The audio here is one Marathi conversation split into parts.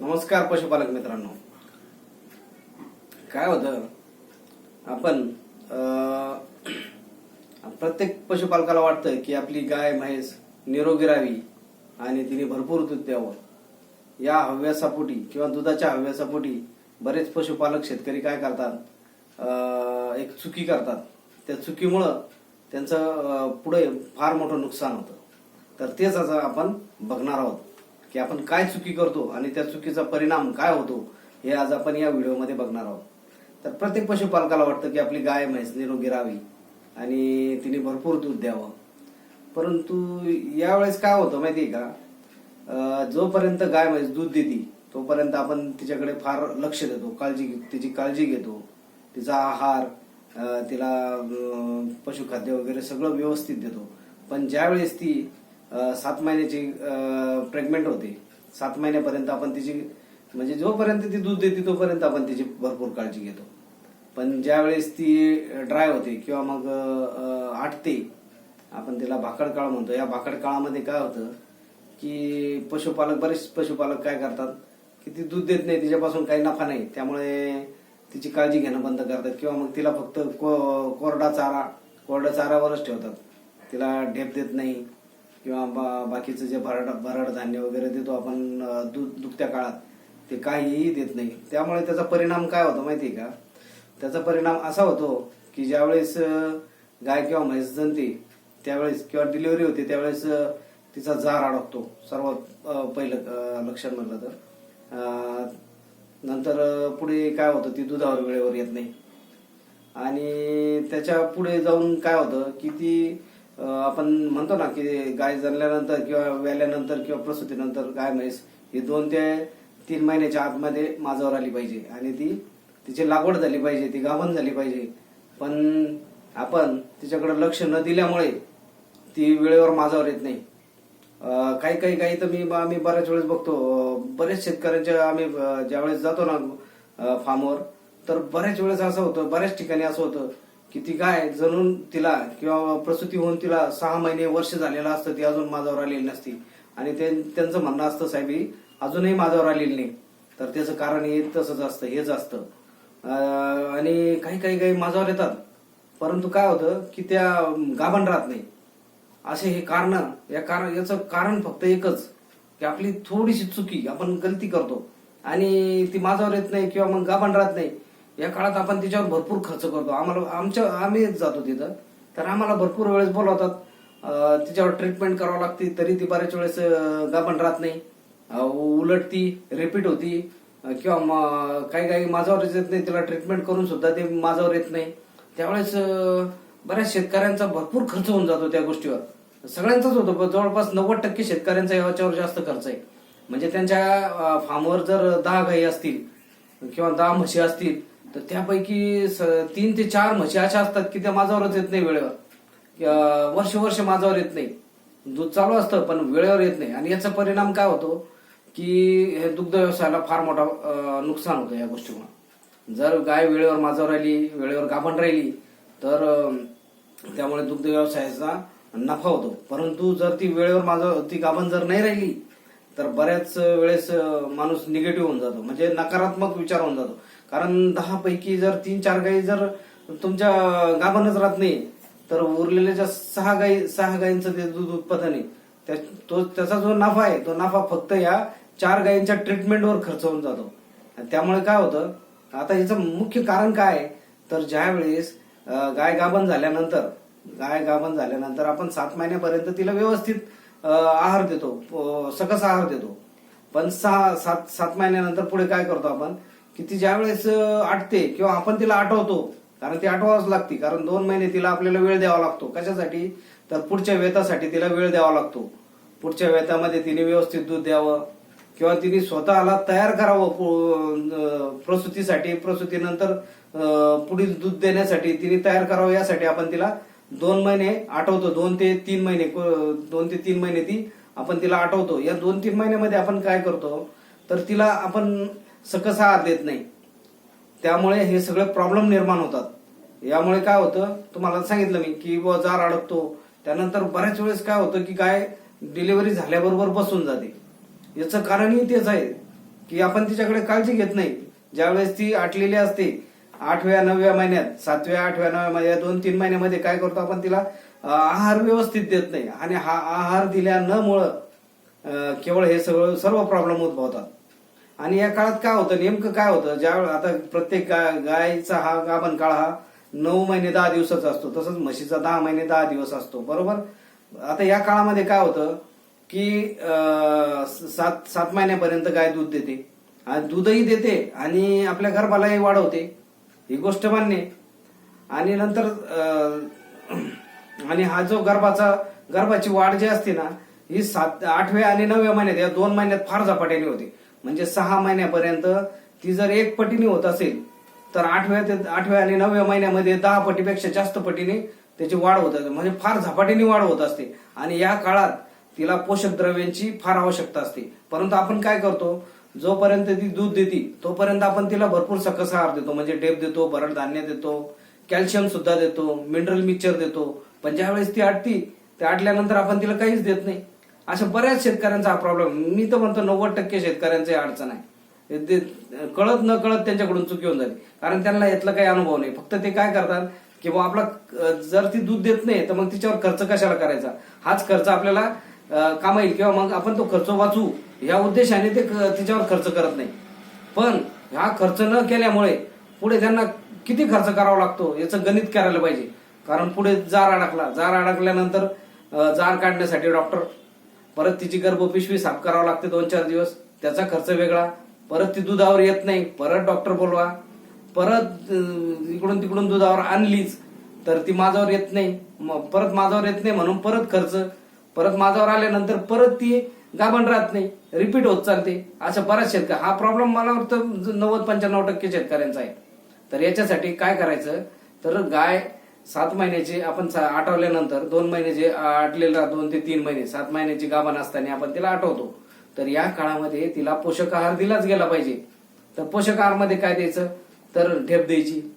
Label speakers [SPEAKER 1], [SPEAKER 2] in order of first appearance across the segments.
[SPEAKER 1] नमस्कार पशुपालक मित्रांनो. काय होतं? आपण प्रत्येक पशुपालकाला वाटतं की आपली गाय म्हैस निरोगी राहावी आणि तिने भरपूर दूध द्यावं. या हव्यासापोटी किंवा दुधाच्या हव्यासापोटी बरेच पशुपालक शेतकरी काय करतात? एक चुकी करतात. त्या चुकीमुळं त्यांचं पुढे फार मोठं नुकसान होतं. तर तेच आता आपण बघणार आहोत. की आपण काय चुकी करतो आणि त्या चुकीचा परिणाम काय होतो हे आज आपण या व्हिडिओमध्ये बघणार आहोत. तर प्रत्येक पशुपालकाला वाटतं की आपली गाय म्हैस निरोगी राहावी आणि तिने भरपूर दूध द्यावं. परंतु यावेळेस काय होतं माहितीये का? जोपर्यंत गाय म्हैस दूध देते तोपर्यंत आपण तिच्याकडे फार लक्ष देतो काळजी तिची काळजी घेतो. तिचा आहार तिला पशुखाद्य वगैरे सगळं व्यवस्थित देतो. पण ज्यावेळेस ती सात महिन्याची प्रेग्नेंट होते. सात महिन्यापर्यंत आपण तिची म्हणजे जोपर्यंत ती दूध देते तोपर्यंत आपण तिची भरपूर काळजी घेतो. पण ज्यावेळेस ती ड्राय होते किंवा मग आटते आपण तिला भाकड काळ म्हणतो. या भाकड काळामध्ये काय होतं की पशुपालक बरेच पशुपालक काय करतात की ती दूध देत नाही तिच्यापासून काही नफा नाही. त्यामुळे तिची काळजी घेणं बंद करतात किंवा मग तिला फक्त को- कोरडा चारा कोरडा चारावरच ठेवतात. तिला ढेप देत नाही. किंवा बा- बाकीचं जे भरड भरड धान्य वगैरे देतो आपण दूध दुखत्या काळात ते काहीही देत नाही. त्यामुळे त्याचा परिणाम काय होतो माहितीये का? त्याचा परिणाम असा होतो की ज्यावेळेस गाय किंवा म्हैस जनते त्यावेळेस किंवा डिलिव्हरी होते त्यावेळेस तिचा जार अडकतो. सर्वात पहिलं लक्षात लक्षण म्हटलं तर. नंतर पुढे काय होतं ती दुधावर वेळेवर येत नाही. आणि त्याच्या पुढे जाऊन काय होतं की ती आपण म्हणतो ना की गाय जन्मल्यानंतर किंवा व्याल्यानंतर किंवा प्रसूतीनंतर गाय म्हैस ही दोन ते तीन महिन्याच्या आतमध्ये माझावर आली पाहिजे. आणि ती तिची लागवड झाली पाहिजे ती गाभण झाली पाहिजे. पण आपण तिच्याकडे लक्ष न दिल्यामुळे ती वेळेवर माझावर येत नाही. काही काही काही तर मी आम्ही बऱ्याच वेळेस बघतो. बरेच शेतकऱ्यांच्या आम्ही ज्यावेळेस जातो ना फार्मवर तर बऱ्याच वेळेस असं होतं बऱ्याच ठिकाणी असं होतं की ती काय जणून तिला किंवा प्रसूती होऊन तिला सहा महिने वर्ष झालेलं असतं ती अजून माझ्यावर आलेली नसती. आणि ते त्यांचं म्हणणं असतं साहेब ही अजूनही माझ्यावर आलेली नाही. तर त्याचं कारण हे तसंच असतं हेच असतं. आणि काही काही काही माझ्यावर येतात. परंतु काय होतं की त्या गाभण राहत नाही. असे हे कारण या कारण याचं कारण फक्त एकच की आपली थोडीशी चुकी आपण गलती करतो. आणि ती माझ्यावर येत नाही किंवा मग गाभण राहत नाही. या काळात आपण तिच्यावर भरपूर खर्च करतो. आम्हाला आमच्या आम्ही जातो तिथं. तर आम्हाला भरपूर वेळेस बोलवतात तिच्यावर ट्रीटमेंट करावं लागते तरी ती बऱ्याच वेळेस गाबण गाभण राहत नाही. उलट ती रिपीट होती. किंवा काही काही माझ्यावर येत नाही तिला ट्रीटमेंट करून सुद्धा ते माझ्यावर येत नाही. त्यावेळेस बऱ्याच शेतकऱ्यांचा भरपूर खर्च होऊन जातो त्या गोष्टीवर. सगळ्यांचाच होतो जवळपास नव्वद टक्के शेतकऱ्यांचा याच्यावर जास्त खर्च आहे. म्हणजे त्यांच्या फार्मवर जर दहा गाई असतील किंवा दहा म्हशी असतील तर त्यापैकी स- तीन ते चार म्हशी अशा असतात की त्या माझ्यावरच येत नाही वेळेवर. वर्ष वर्ष माझ्यावर येत नाही. दूध चालू असतं पण वेळेवर येत नाही. आणि याचा परिणाम काय होतो की हे दुग्ध व्यवसायाला फार मोठा नुकसान होतं या गोष्टीमुळे. जर गाय वेळेवर माझ्यावर राहिली वेळेवर गाभण राहिली तर त्यामुळे दुग्ध व्यवसायाचा नफा होतो. परंतु जर ती वेळेवर माझं ती गाभण जर नाही राहिली तर बऱ्याच वेळेस माणूस निगेटिव्ह होऊन जातो. म्हणजे नकारात्मक विचार होऊन जातो. कारण दहा पैकी जर तीन चार गायी जर तुमच्या गाभणच राहत नाही तर उरलेल्या ज्या सहा गायी सहा गायींचं ते दूध उत्पादन आहे त्या- तो त्याचा जो नफा आहे तो नफा फक्त या चार गायींच्या ट्रीटमेंटवर खर्च होऊन जातो. त्यामुळे काय होतं आता याचं मुख्य कारण काय आहे तर ज्या वेळेस गाय गाभण झाल्यानंतर गाय गाभण झाल्यानंतर आपण सात महिन्यापर्यंत तिला व्यवस्थित आहार देतो सकस आहार देतो. पण सहा सात सात महिन्यानंतर पुढे काय करतो आपण की ती ज्यावेळेस अं, आटते किंवा आपण तिला आठवतो कारण ती आठवावंच लागते कारण दोन महिने तिला आपल्याला वेळ द्यावा लागतो. कशासाठी? तर पुढच्या वेतासाठी तिला वेळ द्यावा लागतो. पुढच्या वेतामध्ये तिने व्यवस्थित दूध द्यावं किंवा तिने स्वतःला तयार करावं पु- प्रसूतीसाठी. प्रसूतीनंतर पुढील दूध देण्यासाठी तिने तयार करावं यासाठी आपण तिला दोन महिने आठवतो. दोन ते तीन महिने दोन ते तीन महिने ती आपण तिला आठवतो. या दोन तीन महिन्यामध्ये आपण काय करतो? तर तिला आपण सकस आहार देत नाही. त्यामुळे हे सगळे प्रॉब्लेम निर्माण होतात. यामुळे काय होतं तुम्हाला सांगितलं मी की जार अडकतो. त्यानंतर बऱ्याच वेळेस काय होतं की गाय डिलिव्हरी झाल्याबरोबर बसून जाते. याचं कारणही तेच आहे की आपण तिच्याकडे काळजी घेत नाही. ज्यावेळेस ती आटलेली असते आठव्या नवव्या महिन्यात सातव्या आठव्या नवव्या महिन्यात दोन तीन महिन्यामध्ये काय करतो आपण तिला आहार व्यवस्थित देत नाही. आणि हा आहार दिल्या न मुळे केवळ हे सगळं सर्व प्रॉब्लेम उद्भवतात. आणि या काळात काय होतं? नेमकं काय होतं? ज्या आता प्रत्येक गा- गायचा हा गाभण काळ हा नऊ महिने दहा दिवसाचा असतो. तसंच म्हशीचा दहा महिने दहा दिवस असतो. बरोबर? आता या काळामध्ये काय होतं की सात सात महिन्यापर्यंत गाय दूध देते. आणि दूधही देते आणि आपल्या गर्भालाही वाढवते. ही गोष्ट मान्य आणि नंतर आणि हा जो गर्भाचा गर्भाची वाढ जी असते ना ही सात आठव्या आणि नवव्या महिन्यात या दोन महिन्यात फार झपाट्याने होते. म्हणजे सहा महिन्यापर्यंत ती जर एक पटीने होत असेल तर आठव्या ते आठव्या आणि नवव्या महिन्यामध्ये दहा पटीपेक्षा जास्त पटीने त्याची वाढ होत असते. म्हणजे फार झपाट्याने वाढ होत असते. आणि या काळात तिला पोषक द्रव्यांची फार आवश्यकता असते. परंतु आपण काय करतो? जोपर्यंत ती दूध देते तोपर्यंत आपण तिला भरपूर सकस आहार देतो. म्हणजे डेप देतो भरड धान्य देतो कॅल्शियम सुद्धा देतो मिनरल मिक्सचर देतो. पण ज्यावेळेस ती आटती ते आटल्यानंतर आपण तिला काहीच देत नाही. अशा बऱ्याच शेतकऱ्यांचा हा प्रॉब्लेम मी तर म्हणतो नव्वद टक्के शेतकऱ्यांची अडचण आहे. ते कळत न कळत त्यांच्याकडून चुकी होऊन झाली कारण त्यांना यातला काही अनुभव नाही. फक्त ते काय करतात की बा आपला जर ती दूध देत नाही तर मग तिच्यावर खर्च कशाला करायचा? हाच खर्च आपल्याला कामा येईल. किंवा मग आपण तो खर्च वाचू या उद्देशाने ते क- तिच्यावर खर्च करत नाही. पण हा खर्च न केल्यामुळे पुढे त्यांना किती खर्च करावा लागतो याचं गणित करायला पाहिजे. कारण पुढे जार अडकला. जार अडकल्यानंतर जार काढण्यासाठी डॉक्टर परत तिची गर्भपिशवी साफ करावं लागते दोन चार दिवस. त्याचा खर्च वेगळा. परत ती दुधावर येत नाही. परत डॉक्टर बोलवा. परत इकडून तिकडून दुधावर आणलीच तर ती माझ्यावर येत नाही. मग परत माझ्यावर येत नाही म्हणून परत खर्च. परत माझ्यावर आल्यानंतर परत ती गाभण राहत नाही. रिपीट होत चालते. अशा बऱ्याच शेतकरी हा प्रॉब्लेम मला वाटतं नव्वद पंच्याण्णव टक्के शेतकऱ्यांचा आहे. तर याच्यासाठी काय करायचं? तर गाय सात महिन्याची आपण सा- आठवल्यानंतर दोन महिन्याचे आटलेला दोन ते तीन महिने सात महिन्याची गाभण असताना आपण तिला आठवतो. तर या काळामध्ये तिला पोषक आहार दिलाच गेला पाहिजे. तर पोषक आहारमध्ये काय द्यायचं? तर ढेप द्यायची.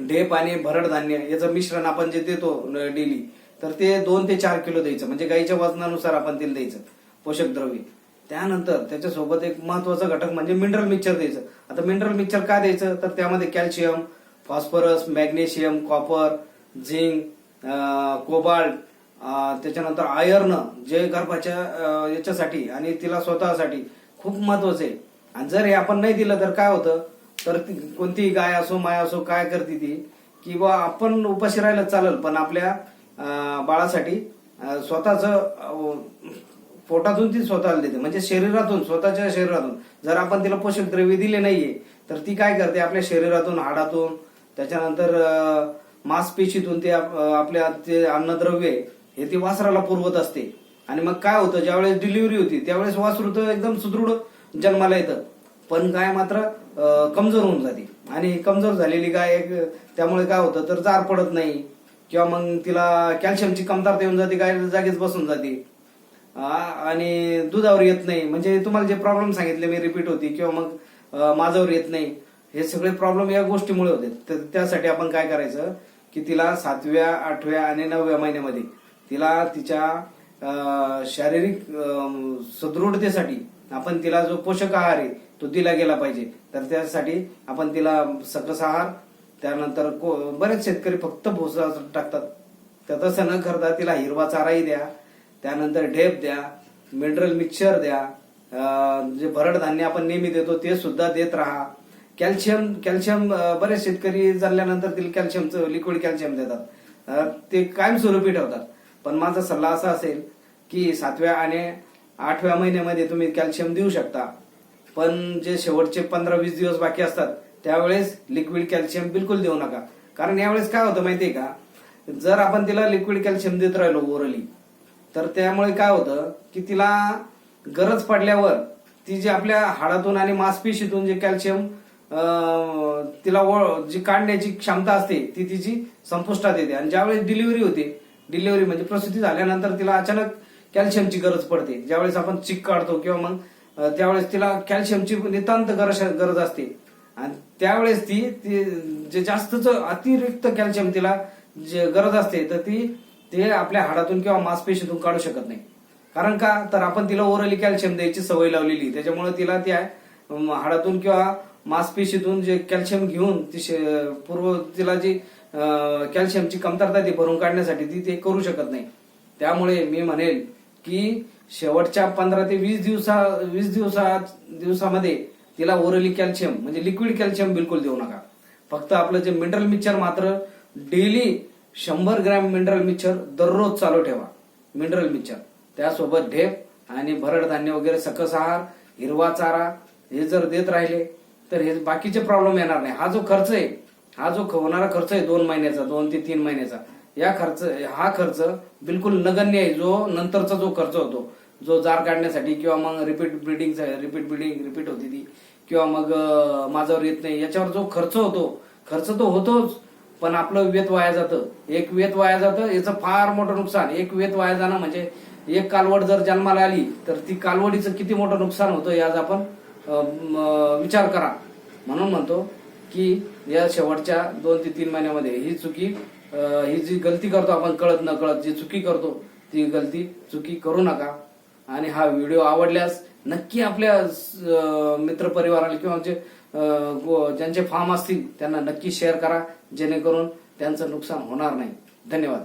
[SPEAKER 1] ढेप आणि भरड धान्य याचं मिश्रण आपण जे देतो डेली तर ते दोन ते चार किलो द्यायचं. म्हणजे गाईच्या वजनानुसार आपण तिला द्यायचं पोषक द्रव्य. त्यानंतर त्याच्यासोबत एक महत्त्वाचा घटक म्हणजे मिनरल मिक्सर द्यायचं. आता मिनरल मिक्सर का द्यायचं? तर त्यामध्ये calcium phosphorus magnesium copper zinc cobalt त्याच्यानंतर आयर्न जे गर्भाच्या याच्यासाठी आणि तिला स्वतःसाठी खूप महत्वाचं. आहे आणि जर हे आपण नाही दिलं तर काय होतं? तर ती कोणतीही गाय असो माय असो काय करते ती? की बा आपण उपाशी राहिलं चालेल पण आपल्या बाळासाठी स्वतःच पोटातून ती स्वतःला देते. म्हणजे शरीरातून स्वतःच्या शरीरातून. जर आपण तिला पोषक द्रव्य दिले नाहीये तर ती काय करते? आपल्या शरीरातून हाडातून त्याच्यानंतर मांसपेशीतून ते आप- आपल्या ते अन्नद्रव्य आहे, हे ती वासराला पुरवत असते. आणि मग काय होतं ज्यावेळेस डिलिव्हरी होती त्यावेळेस वासरू तर एकदम सुदृढ जन्माला येतं पण गाय मात्र कमजोर होऊन जाते. आणि कमजोर झालेली गाय त्यामुळे काय होतं तर जार पडत नाही. किंवा मग तिला कॅल्शियमची कमतरता येऊन जाते गाय जागीच बसून जाते. आणि दुधावर येत नाही. म्हणजे तुम्हाला जे प्रॉब्लेम सांगितले मी रिपीट होती. किंवा मग माझ्यावर येत नाही. हे सगळे प्रॉब्लेम या गोष्टीमुळे होते. तर त्यासाठी आपण काय करायचं की तिला सातव्या आठव्या आणि नवव्या महिन्यामध्ये तिला तिच्या शारीरिक सुदृढतेसाठी आपण तिला जो पोषक आहार आहे तो दिला गेला पाहिजे. तर त्यासाठी आपण तिला सकस आहार त्यानंतर को- बरेच शेतकरी फक्त भोसा टाकतात. तर तसं न करता तिला हिरवा चाराही द्या त्यानंतर ढेप द्या मिनरल मिक्सचर द्या जे भरड धान्य आपण नेहमी देतो ते सुद्धा देत राहा. कॅल्शियम कॅल्शियम बरेच शेतकरी झाल्यानंतर तिला कॅल्शियमचं लिक्विड कॅल्शियम देतात. ते कायमस्वरूपी ठेवतात. पण माझा सल्ला असा असेल की सातव्या आणि आठव्या महिन्यामध्ये तुम्ही कॅल्शियम देऊ शकता. पण जे शेवटचे पंधरा वीस दिवस बाकी असतात त्यावेळेस लिक्विड कॅल्शियम बिलकुल देऊ नका. कारण यावेळेस काय होतं माहितीये का? जर आपण तिला लिक्विड कॅल्शियम देत राहिलो ओरली तर त्यामुळे काय होतं की तिला गरज पडल्यावर ती जे आपल्या हाडातून आणि मांसपेशीतून जे कॅल्शियम तिला जी काढण्याची क्षमता असते ती तिची संपुष्टात येते. आणि ज्यावेळेस डिलिव्हरी होते डिलिव्हरी म्हणजे प्रसूती झाल्यानंतर तिला अचानक कॅल्शियमची गरज पडते. ज्यावेळेस आपण चिक काढतो किंवा मग त्यावेळेस तिला कॅल्शियमची नितांत गरज गरज असते. आणि त्यावेळेस ती जे जास्तच अतिरिक्त कॅल्शियम तिला जे गरज असते तर ती ते आपल्या हाडातून किंवा मांसपेशीतून काढू शकत नाही. कारण का? तर आपण तिला ओरली कॅल्शियम द्यायची सवय लावलेली त्याच्यामुळे तिला त्या हाडातून किंवा मांसपेशीतून जे कॅल्शियम घेऊन ती शे- पूर्व तिला जी कॅल्शियमची कमतरता ती भरून काढण्यासाठी ती ते करू शकत नाही. त्यामुळे मी म्हणेल की शेवटच्या पंधरा ते वीस दिवसा वीस दिवसा दिवसामध्ये तिला ओरली कॅल्शियम म्हणजे लिक्विड कॅल्शियम बिलकुल देऊ नका. फक्त आपलं जे मिनरल मिक्सर मात्र डेली शंभर ग्रॅम मिनरल मिक्सर दररोज चालू ठेवा. मिनरल मिक्सर त्यासोबत ढेप आणि भरड धान्य वगैरे सकस आहार हिरवा चारा हे जर देत राहिले तर हे बाकीचे प्रॉब्लेम येणार नाही. हा जो खर्च आहे हा जो होणारा खर्च आहे दोन महिन्याचा दोन ते तीन महिन्याचा या खर्च हा खर्च बिलकुल नगण्य आहे. जो नंतरचा जो खर्च होतो जो जार काढण्यासाठी किंवा मग repeat breeding repeat breeding repeat होती ती किंवा मग माझ्यावर येत नाही याच्यावर जो खर्च होतो खर्च तो होतोच पण आपलं वेत वाया जातं. एक वेत वाया जातं याचं फार मोठं नुकसान. एक वेत वाया जाणं म्हणजे एक कालवड जर जन्माला आली तर ती कालवडीचं किती मोठं नुकसान होतं याज आपण विचार करा. म्हणून म्हणतो की या शेवटच्या दोन ते तीन महिन्यामध्ये ही चुकी ही जी गलती करतो आपण कळत न कळत जी चुकी करतो ती गलती चुकी करू नका. आणि हा व्हिडिओ आवडल्यास नक्की आपल्या मित्रपरिवाराला किंवा जे ज्यांचे फॉर्म असतील त्यांना नक्की शेअर करा जेणेकरून त्यांचं नुकसान होणार नाही. धन्यवाद.